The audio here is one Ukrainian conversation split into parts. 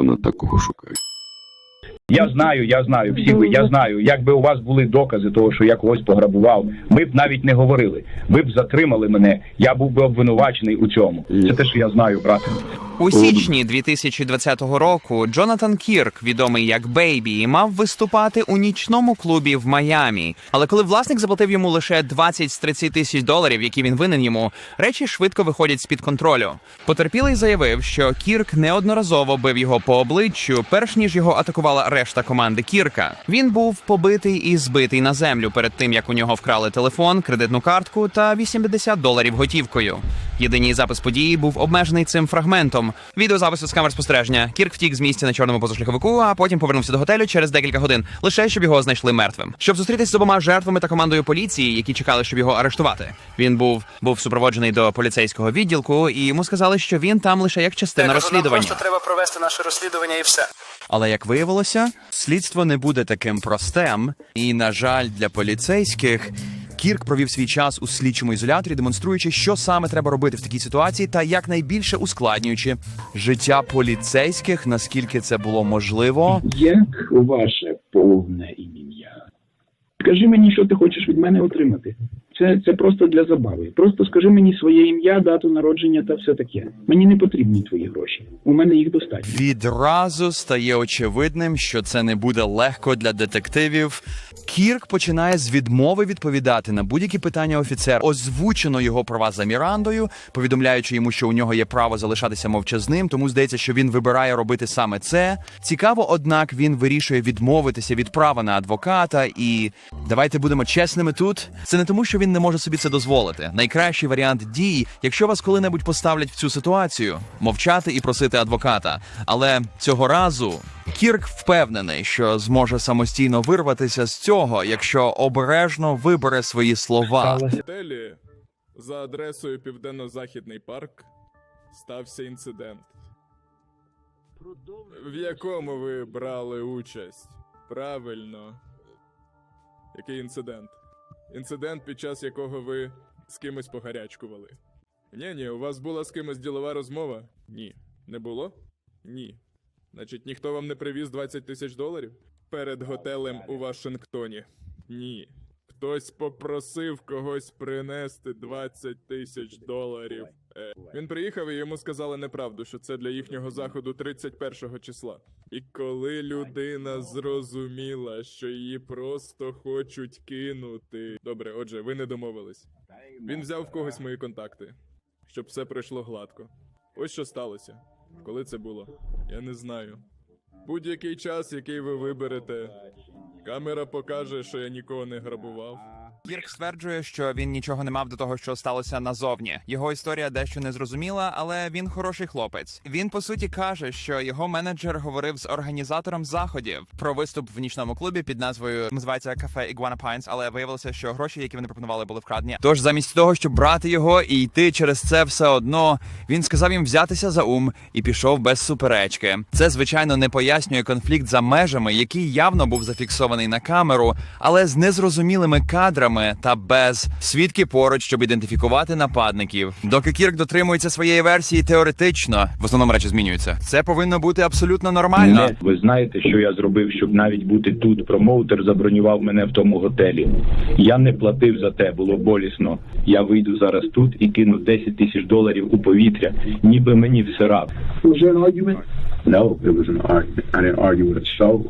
Вона такого шукає. Я знаю, я знаю, всі ви, я знаю. Якби у вас були докази того, що я когось пограбував, ми б навіть не говорили. Ви б затримали мене, я був би обвинувачений у цьому. Це те, що я знаю, брате. У січні 2020 року Джонатан Кірк, відомий як Бейбі, мав виступати у нічному клубі в Майамі. Але коли власник заплатив йому лише 20 з 30 тисяч доларів, які він винен йому, речі швидко виходять з під контролю. Потерпілий заявив, що Кірк неодноразово бив його по обличчю, перш ніж його атакувала решта команди Кірка. Він був побитий і збитий на землю перед тим, як у нього вкрали телефон, кредитну картку та 80 доларів готівкою. Єдиній запис події був обмежений цим фрагментом. Відеозапису з камер спостереження. Кірк втік з місця на чорному позашляховику, а потім повернувся до готелю через декілька годин, лише щоб його знайшли мертвим. Щоб зустрітись з обома жертвами та командою поліції, які чекали, щоб його арештувати. Він був був супроводжений до поліцейського відділку, і йому сказали, що він там лише як частина Я кажу, нам розслідування. просто треба провести наше розслідування і все. Але як виявилося, слідство не буде таким простим, і на жаль, для поліцейських. Кірк провів свій час у слідчому ізоляторі, демонструючи, що саме треба робити в такій ситуації, та якнайбільше ускладнюючи життя поліцейських, наскільки це було можливо. Як ваше повне ім'я? Скажи мені, що ти хочеш від мене отримати. Це, це просто для забави. Просто скажи мені своє ім'я, дату народження та все таке. Мені не потрібні твої гроші. У мене їх достатньо. Відразу стає очевидним, що це не буде легко для детективів. Кірк починає з відмови відповідати на будь-які питання офіцера. Озвучено його права за Мірандою, повідомляючи йому, що у нього є право залишатися мовчазним, тому здається, що він вибирає робити саме це. Цікаво, однак він вирішує відмовитися від права на адвоката. І давайте будемо чесними тут. Це не тому, що він не може собі це дозволити. Найкращий варіант дій, якщо вас коли-небудь поставлять в цю ситуацію, мовчати і просити адвоката. Але цього разу Кірк впевнений, що зможе самостійно вирватися з цього, якщо обережно вибере свої слова. готелі за адресою Південно-Західний парк стався інцидент. В якому ви брали участь? Правильно. Який інцидент? Інцидент, під час якого ви з кимось погарячкували. Ні, ні, у вас була з кимось ділова розмова? Ні. Не було? Ні. Значить, ніхто вам не привіз 20 тисяч доларів? Перед готелем у Вашингтоні. Ні. Хтось попросив когось принести 20 тисяч доларів. Він приїхав і йому сказали неправду, що це для їхнього заходу 31 числа. І коли людина зрозуміла, що її просто хочуть кинути. Добре, отже, ви не домовились. Він взяв в когось мої контакти, щоб все пройшло гладко. Ось що сталося. Коли це було? Я не знаю. Будь-який час, який ви виберете, камера покаже, що я нікого не грабував. Кірк стверджує, що він нічого не мав до того, що сталося назовні. Його історія дещо незрозуміла, але він хороший хлопець. Він по суті каже, що його менеджер говорив з організатором заходів про виступ в нічному клубі під назвою називається кафе Iguana Pines, але виявилося, що гроші, які вони пропонували, були вкрадені. Тож замість того, щоб брати його і йти через це все одно, він сказав їм взятися за ум і пішов без суперечки. Це звичайно не пояснює конфлікт за межами, який явно був зафіксований на камеру, але з незрозумілими кадрами та без свідки поруч, щоб ідентифікувати нападників. Доки Кірк дотримується своєї версії теоретично, в основному речі змінюються. Це повинно бути абсолютно нормально. Не, ви знаєте, що я зробив, щоб навіть бути тут. Промоутер забронював мене в тому готелі. Я не платив за те, було болісно. Я вийду зараз тут і кину 10 тисяч доларів у повітря, ніби мені все рад. No, it was.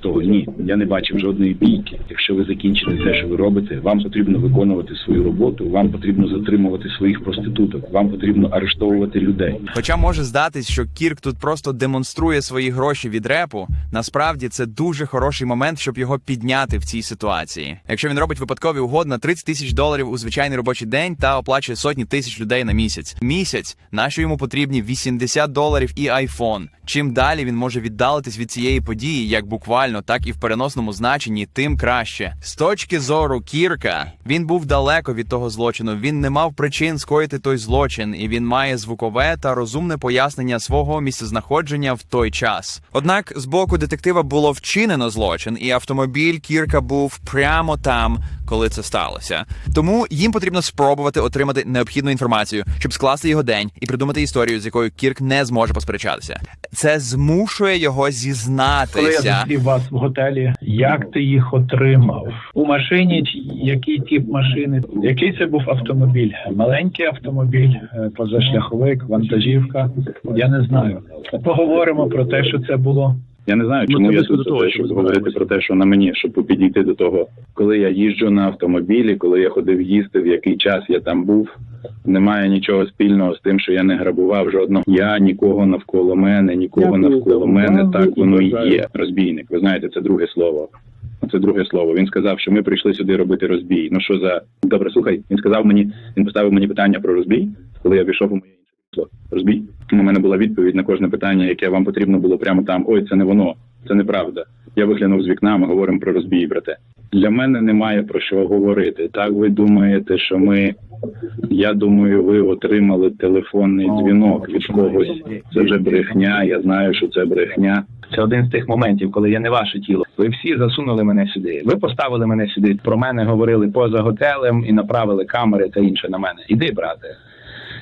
Того ні, я не бачив жодної бійки. Якщо ви закінчите те, що ви робите, вам потрібно виконувати свою роботу, вам потрібно затримувати своїх проституток, вам потрібно арештовувати людей. Хоча може здатись, що Кірк тут просто демонструє свої гроші від репу. Насправді це дуже хороший момент, щоб його підняти в цій ситуації. Якщо він робить випадкові угоди на 30 тисяч доларів у звичайний робочий день та оплачує сотні тисяч людей на місяць. Місяць, на що йому потрібні 80 доларів і айфон. Чим далі він може віддалитись від цієї події, як буквально, так і в переносному значенні, тим краще. З точки зору Кірка, він був далеко від того злочину. Він не мав причин скоїти той злочин, і він має звукове та розумне пояснення свого місцезнаходження в той час. Однак з боку детектива було вчинено злочин, і автомобіль Кірка був прямо там, коли це сталося. Тому їм потрібно спробувати отримати необхідну інформацію, щоб скласти його день і придумати історію, з якою Кірк не зможе посперечатися. Це змушує його Коли я вас в готелі, як ти їх отримав? У машині який тип машини? Який це був автомобіль? Маленький автомобіль, е, позашляховик, вантажівка? Я не знаю. Поговоримо про те, що це було. Я не знаю, чому я тут того, того, щоб говорити про те, що на мені, щоб підійти до того, коли я їжджу на автомобілі, коли я ходив їсти, в який час я там був. Немає нічого спільного з тим, що я не грабував жодного. Я нікого навколо мене, нікого Дякую навколо мене. Так воно і є. Розбійник. Ви знаєте, це друге слово. Це друге слово. Він сказав, що ми прийшли сюди робити розбій. Ну що за добре, слухай. Він сказав мені, він поставив мені питання про розбій, коли я війшов у моє крісло. Розбій. У мене була відповідь на кожне питання, яке вам потрібно було прямо там. Ой, це не воно, це неправда. Я виглянув з вікна, ми говоримо про розбій, брате. Для мене немає про що говорити. Так ви думаєте, що ми. Я думаю, ви отримали телефонний дзвінок від когось. Це вже брехня. Я знаю, що це брехня. Це один з тих моментів, коли я не ваше тіло. Ви всі засунули мене сюди. Ви поставили мене сюди. Про мене говорили поза готелем і направили камери та інше на мене. Іди, брате.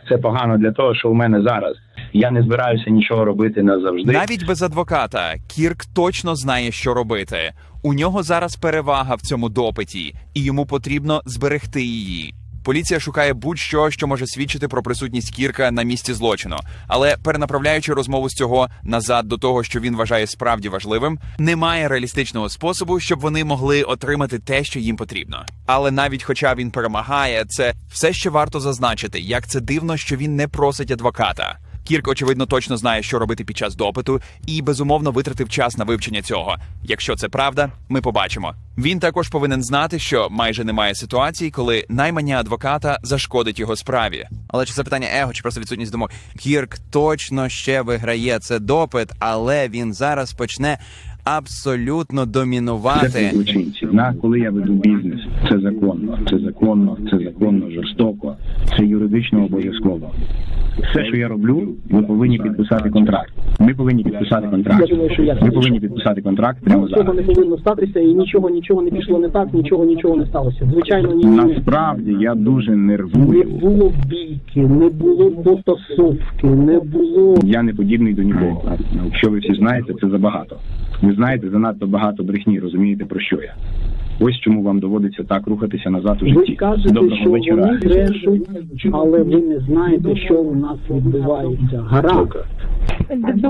Це погано для того, що у мене зараз. Я не збираюся нічого робити назавжди. Навіть без адвоката Кірк точно знає, що робити. У нього зараз перевага в цьому допиті, і йому потрібно зберегти її. Поліція шукає будь-що, що може свідчити про присутність Кірка на місці злочину, але перенаправляючи розмову з цього назад до того, що він вважає справді важливим, немає реалістичного способу, щоб вони могли отримати те, що їм потрібно. Але навіть хоча він перемагає, це все ще варто зазначити, як це дивно, що він не просить адвоката. Кірк, очевидно, точно знає, що робити під час допиту, і безумовно витратив час на вивчення цього. Якщо це правда, ми побачимо. Він також повинен знати, що майже немає ситуацій, коли наймання адвоката зашкодить його справі. Але чи це питання его, чи просто відсутність думок? Кірк точно ще виграє це допит, але він зараз почне абсолютно домінувати. На коли я веду бізнес, це законно, це законно, це законно, жорстоко, це юридично обов'язково. Все, що я роблю, ви повинні підписати контракт. Ми повинні підписати контракт. Я думаю, що я Ви повинні підписати контракт прямо Цього зараз. не повинно статися, і нічого, нічого не пішло не так, нічого, нічого не сталося. Звичайно, ні. Насправді я дуже Не було бійки, не було потасовки, не було Я не подібний до нікого. Якщо ви всі знаєте, це забагато. Ви знаєте занадто багато брехні, розумієте про що я. Ось чому вам доводиться так рухатися назад у Ви житті. кажете, Доброго що вечора. вони брешуть, але ви не знаєте, що у нас відбувається. Гаразд.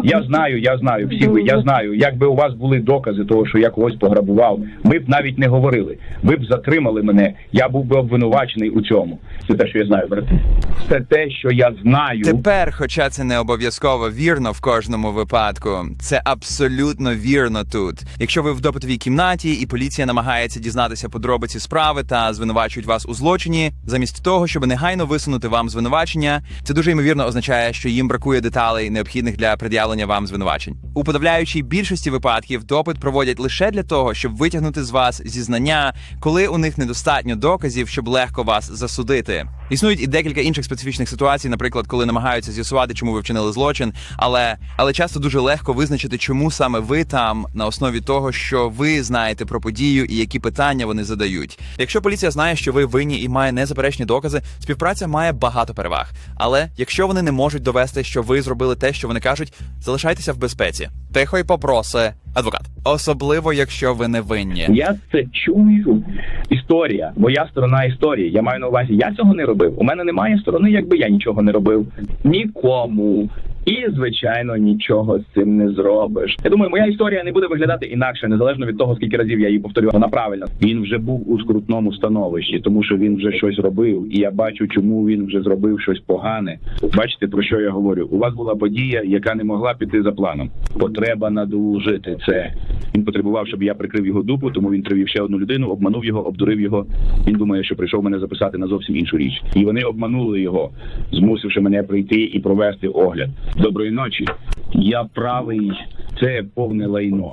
Я знаю, я знаю, всі ви, я знаю. Якби у вас були докази того, що я когось пограбував, ми б навіть не говорили. Ви б затримали мене, я був би обвинувачений у цьому. Це те, що я знаю, брате. Це те, що я знаю. Тепер, хоча це не обов'язково вірно в кожному випадку, це абсолютно вірно тут. Якщо ви в допитовій кімнаті і поліція намагається дізнатися подробиці справи та звинувачують вас у злочині, замість того, щоб негайно висунути вам звинувачення, це дуже ймовірно означає, що їм бракує деталей, необхідних для пред'явлення вам звинувачень. У подавляючій більшості випадків допит проводять лише для того, щоб витягнути з вас зізнання, коли у них недостатньо доказів, щоб легко вас засудити. Існують і декілька інших специфічних ситуацій, наприклад, коли намагаються з'ясувати, чому ви вчинили злочин, але але часто дуже легко визначити, чому саме ви там на основі того, що ви знаєте про подію і які питання вони задають. Якщо поліція знає, що ви винні і має незаперечні докази, співпраця має багато переваг. Але якщо вони не можуть довести, що ви зробили те, що вони кажуть, залишайтеся в безпеці. Тихо й попроси адвокат, особливо якщо ви не винні. Я це чую. Історія, моя сторона історії. Я маю на увазі, я цього не робив. У мене немає сторони, якби я нічого не робив. Нікому. І, звичайно, нічого з цим не зробиш. Я думаю, моя історія не буде виглядати інакше, незалежно від того, скільки разів я її повторю. Вона правильна. Він вже був у скрутному становищі, тому що він вже щось робив, і я бачу, чому він вже зробив щось погане. Бачите, про що я говорю? У вас була подія, яка не могла піти за планом. Потреба надолужити це. Він потребував, щоб я прикрив його дупу, тому він тривів ще одну людину, обманув його, обдурив його. Він думає, що прийшов мене записати на зовсім іншу річ. І вони обманули його, змусивши мене прийти і провести огляд. Доброї ночі. Я правий, це повне лайно.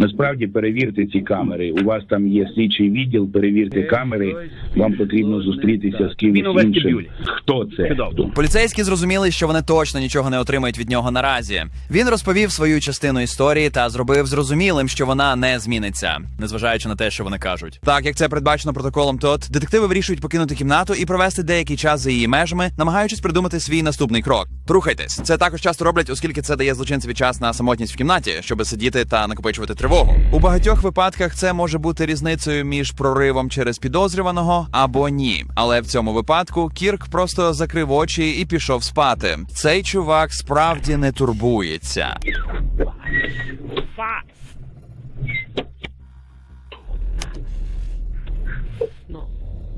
Насправді перевірте ці камери. У вас там є слідчий відділ, перевірте камери. Вам потрібно зустрітися з кимось іншим. Хто це? Поліцейські зрозуміли, що вони точно нічого не отримають від нього наразі. Він розповів свою частину історії та зробив зрозумілим, що вона не зміниться, незважаючи на те, що вони кажуть. Так як це передбачено протоколом ТОТ, детективи вирішують покинути кімнату і провести деякий час за її межами, намагаючись придумати свій наступний крок. Рухайтесь. Це також часто роблять, оскільки це дає злочинцеві час на самотність в кімнаті, щоб сидіти та накопичувати тривогу. У багатьох випадках це може бути різницею між проривом через підозрюваного або ні. Але в цьому випадку Кірк просто закрив очі і пішов спати. Цей чувак справді не турбується.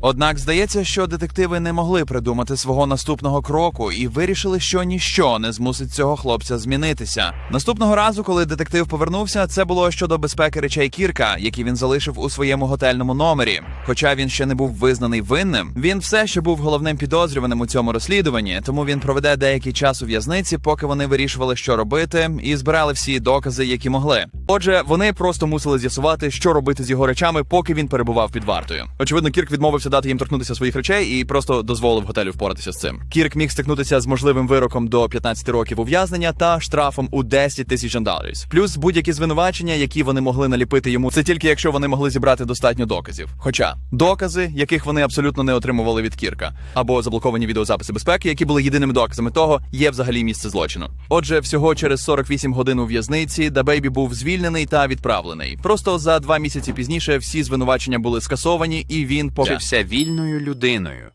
Однак здається, що детективи не могли придумати свого наступного кроку і вирішили, що ніщо не змусить цього хлопця змінитися. Наступного разу, коли детектив повернувся, це було щодо безпеки речей Кірка, які він залишив у своєму готельному номері. Хоча він ще не був визнаний винним, він все ще був головним підозрюваним у цьому розслідуванні, тому він проведе деякий час у в'язниці, поки вони вирішували, що робити, і збирали всі докази, які могли. Отже, вони просто мусили з'ясувати, що робити з його речами, поки він перебував під вартою. Очевидно, Кірк відмовився дати їм торкнутися своїх речей і просто дозволив готелю впоратися з цим. Кірк міг стикнутися з можливим вироком до 15 років ув'язнення та штрафом у 10 тисяч доларів. Плюс будь-які звинувачення, які вони могли наліпити йому, це тільки якщо вони могли зібрати достатньо доказів. Хоча докази, яких вони абсолютно не отримували від Кірка, або заблоковані відеозаписи безпеки, які були єдиними доказами того, є взагалі місце злочину. Отже, всього через 48 годин у в'язниці Дабейбі був звільнений та відправлений. Просто за два місяці пізніше всі звинувачення були скасовані, і він покився вільною людиною.